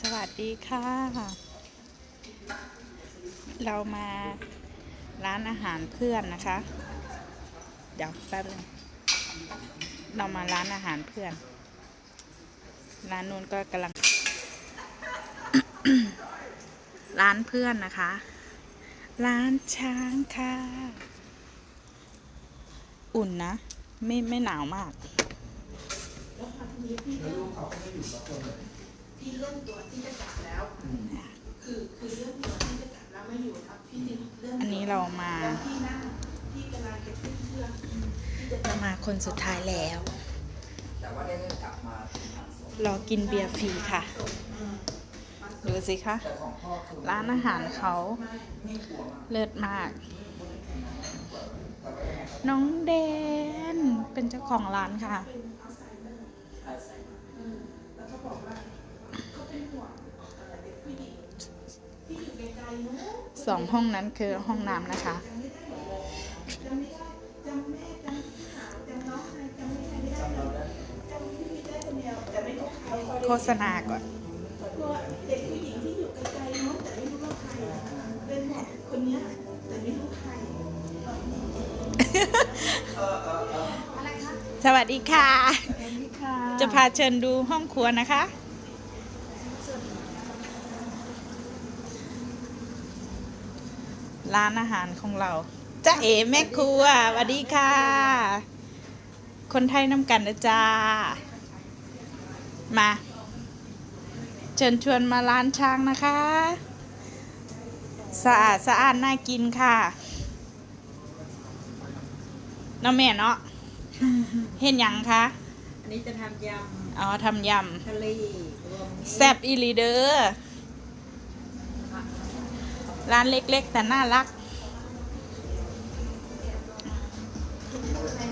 สวัสดีค่ะ เรามาร้านอาหารเพื่อนนะคะ เดี๋ยวแป๊บนึงเรามาร้านอาหารเพื่อน ร้านนู้นก็กำลัง ร้านเพื่อนนะคะ ร้านช้างค่ะ อุ่นนะ ไม่ไม่หนาวมากพี่ เลื่อนตัวที่จะกลับแล้ว คือคือเลื่อนตัวที่จะกลับแล้วไม่อยู่ครับพี่จึงเลื่อนอันนี้เรามา แล้วพี่นั่งพี่กำลังจะขึ้นเครื่องที่จะเรามาคนสุดท้ายแล้ว แต่ว่าได้กลับมารอกินเบียร์ฟรีค่ะดูสิคะ แต่ของพ่อคือร้านอาหารเขาเลิศมากน้องเดน เป็นเจ้าของร้านค่ะแล้วก็บอกว่าเขาเป็นห่วงเอ่อเด็กผู้หญิงที่อยู่ไกลๆนู้น สองห้องนั้นคือห้องน้ำนะคะจำไม่ได้จำไม่ได้จำแม่จำพี่สาวจำน้องนายจำไม่ได้ไม่ได้เลยจำพี่มีได้คนเดียวแต่ไม่รู้ใครโฆษณาก่อนตัวเด็กผู้หญิงที่อยู่ไกลๆนู้นแต่ไม่รู้ว่าใครเป็นหมอคนเนี้ยแต่ไม่รู้ใครสวัสดีค่ะสวัสดีค่ะ จะพาเชิญดูห้องครัวนะคะ ร้านอาหารของเราจ้าเอ๋แม่ครัวสวัสดีค่ะ คนไทยน้ำกันนะจ้า มา เชิญชวนมาร้านช้างนะคะ สะอาดสะอาดน่ากินค่ะน้องแม่เนาะเห็นยังคะ อันนี้จะทำยอ๋อทำยำทะเลรวมำแซบอีหลีเดอร์ ร้านเล็กๆ แต่น่ารัก